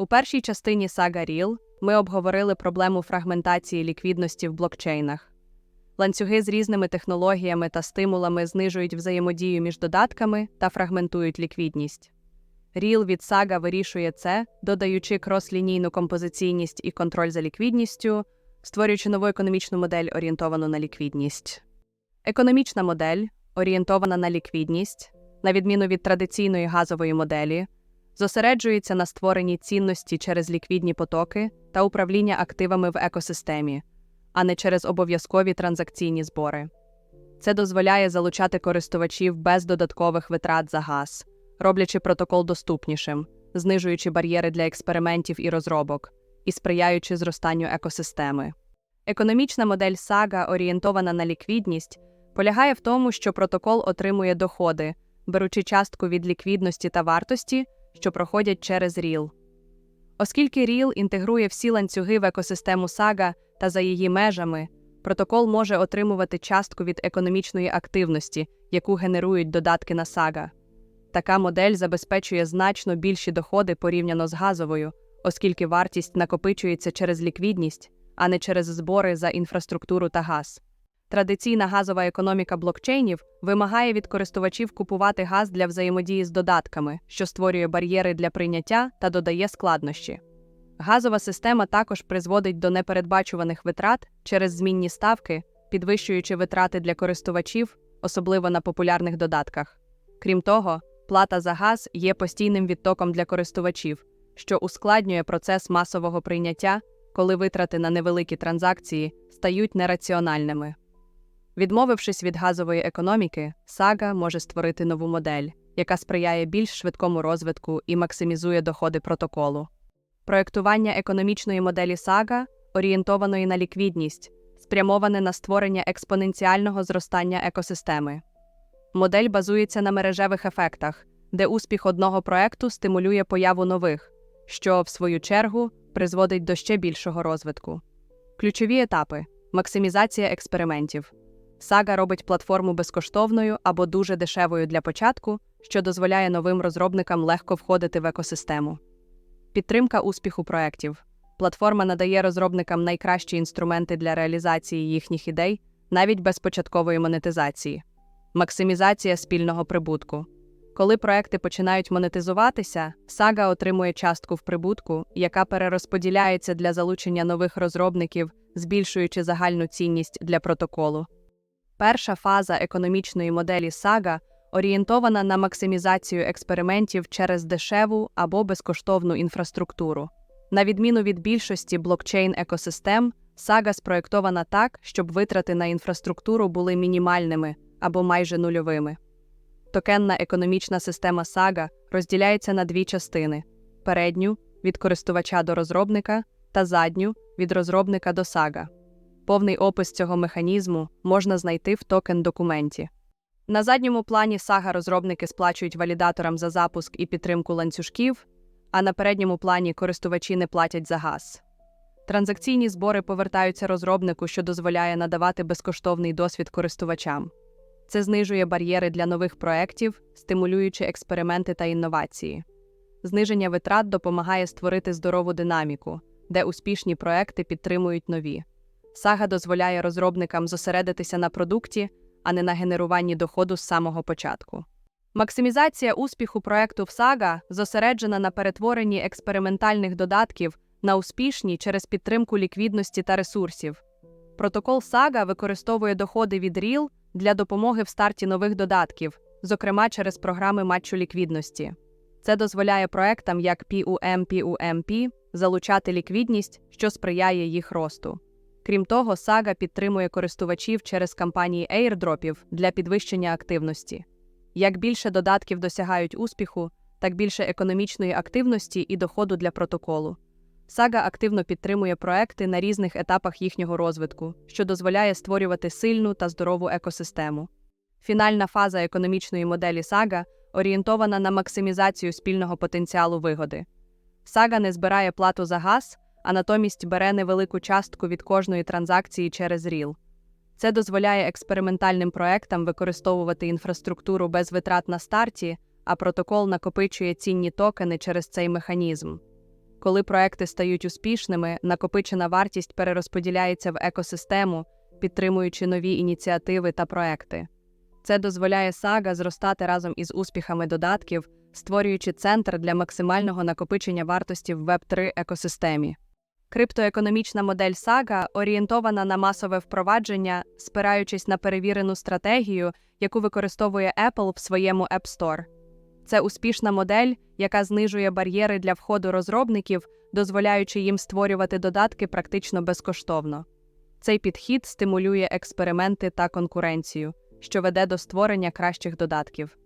У першій частині сага Reel ми обговорили проблему фрагментації ліквідності в блокчейнах. Ланцюги з різними технологіями та стимулами знижують взаємодію між додатками та фрагментують ліквідність. Reel від Saga вирішує це, додаючи крос-лінійну композиційність і контроль за ліквідністю, створюючи нову економічну модель, орієнтовану на ліквідність. Економічна модель, орієнтована на ліквідність, на відміну від традиційної газової моделі, зосереджується на створенні цінності через ліквідні потоки та управління активами в екосистемі, а не через обов'язкові транзакційні збори. Це дозволяє залучати користувачів без додаткових витрат за газ, роблячи протокол доступнішим, знижуючи бар'єри для експериментів і розробок і сприяючи зростанню екосистеми. Економічна модель SAGA, орієнтована на ліквідність, полягає в тому, що протокол отримує доходи, беручи частку від ліквідності та вартості, що проходять через REAL. Оскільки REAL інтегрує всі ланцюги в екосистему SAGA та за її межами, протокол може отримувати частку від економічної активності, яку генерують додатки на SAGA. Така модель забезпечує значно більші доходи порівняно з газовою, оскільки вартість накопичується через ліквідність, а не через збори за інфраструктуру та газ. Традиційна газова економіка блокчейнів вимагає від користувачів купувати газ для взаємодії з додатками, що створює бар'єри для прийняття та додає складнощі. Газова система також призводить до непередбачуваних витрат через змінні ставки, підвищуючи витрати для користувачів, особливо на популярних додатках. Крім того, плата за газ є постійним відтоком для користувачів, що ускладнює процес масового прийняття, коли витрати на невеликі транзакції стають нераціональними. Відмовившись від газової економіки, Сага може створити нову модель, яка сприяє більш швидкому розвитку і максимізує доходи протоколу. Проєктування економічної моделі Сага, орієнтованої на ліквідність, спрямоване на створення експоненціального зростання екосистеми. Модель базується на мережевих ефектах, де успіх одного проекту стимулює появу нових, що, в свою чергу, призводить до ще більшого розвитку. Ключові етапи максимізація експериментів. Сага робить платформу безкоштовною або дуже дешевою для початку, що дозволяє новим розробникам легко входити в екосистему. Підтримка успіху проєктів. Платформа надає розробникам найкращі інструменти для реалізації їхніх ідей, навіть без початкової монетизації. Максимізація спільного прибутку. Коли проекти починають монетизуватися, сага отримує частку в прибутку, яка перерозподіляється для залучення нових розробників, збільшуючи загальну цінність для протоколу. Перша фаза економічної моделі сага орієнтована на максимізацію експериментів через дешеву або безкоштовну інфраструктуру. На відміну від більшості блокчейн-екосистем, сага спроєктована так, щоб витрати на інфраструктуру були мінімальними або майже нульовими. Токенна економічна система сага розділяється на дві частини: передню від користувача до розробника та задню від розробника до сага. Повний опис цього механізму можна знайти в токен документі. На задньому плані сага розробники сплачують валідаторам за запуск і підтримку ланцюжків, а на передньому плані користувачі не платять за газ. Транзакційні збори повертаються розробнику, що дозволяє надавати безкоштовний досвід користувачам. Це знижує бар'єри для нових проєктів, стимулюючи експерименти та інновації. Зниження витрат допомагає створити здорову динаміку, де успішні проекти підтримують нові. Сага дозволяє розробникам зосередитися на продукті, а не на генеруванні доходу з самого початку. Максимізація успіху проекту в Сага зосереджена на перетворенні експериментальних додатків на успішні через підтримку ліквідності та ресурсів. Протокол Сага використовує доходи від REAL для допомоги в старті нових додатків, зокрема через програми матчу ліквідності. Це дозволяє проектам як PUM PUMP залучати ліквідність, що сприяє їх росту. Крім того, Сага підтримує користувачів через кампанії airdropів для підвищення активності. Як більше додатків досягають успіху, так більше економічної активності і доходу для протоколу. Сага активно підтримує проекти на різних етапах їхнього розвитку, що дозволяє створювати сильну та здорову екосистему. Фінальна фаза економічної моделі Сага орієнтована на максимізацію спільного потенціалу вигоди. Сага не збирає плату за газ, а натомість бере невелику частку від кожної транзакції через REAL. Це дозволяє експериментальним проектам використовувати інфраструктуру без витрат на старті, а протокол накопичує цінні токени через цей механізм. Коли проекти стають успішними, накопичена вартість перерозподіляється в екосистему, підтримуючи нові ініціативи та проекти. Це дозволяє сага зростати разом із успіхами додатків, створюючи центр для максимального накопичення вартості в Web3 екосистемі. Криптоекономічна модель Сага орієнтована на масове впровадження, спираючись на перевірену стратегію, яку використовує Apple в своєму App Store. Це успішна модель, яка знижує бар'єри для входу розробників, дозволяючи їм створювати додатки практично безкоштовно. Цей підхід стимулює експерименти та конкуренцію, що веде до створення кращих додатків.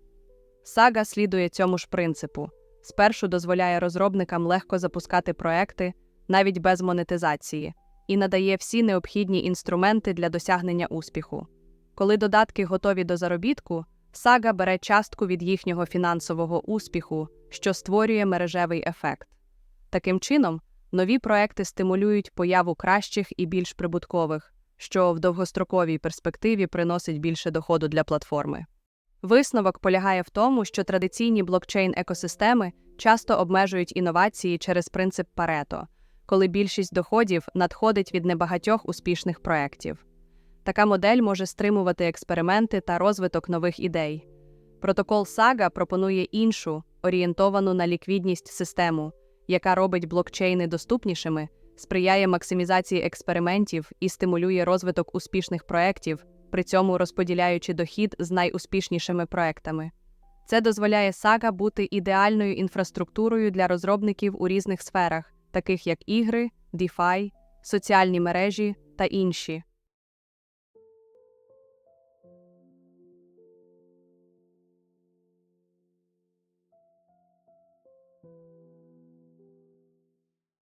Сага слідує цьому ж принципу спершу дозволяє розробникам легко запускати проекти навіть без монетизації, і надає всі необхідні інструменти для досягнення успіху. Коли додатки готові до заробітку, сага бере частку від їхнього фінансового успіху, що створює мережевий ефект. Таким чином, нові проекти стимулюють появу кращих і більш прибуткових, що в довгостроковій перспективі приносить більше доходу для платформи. Висновок полягає в тому, що традиційні блокчейн-екосистеми часто обмежують інновації через принцип Парето, коли більшість доходів надходить від небагатьох успішних проєктів. Така модель може стримувати експерименти та розвиток нових ідей. Протокол Сага пропонує іншу, орієнтовану на ліквідність систему, яка робить блокчейни доступнішими, сприяє максимізації експериментів і стимулює розвиток успішних проєктів, при цьому розподіляючи дохід з найуспішнішими проектами. Це дозволяє Сага бути ідеальною інфраструктурою для розробників у різних сферах, таких як ігри, DeFi, соціальні мережі та інші.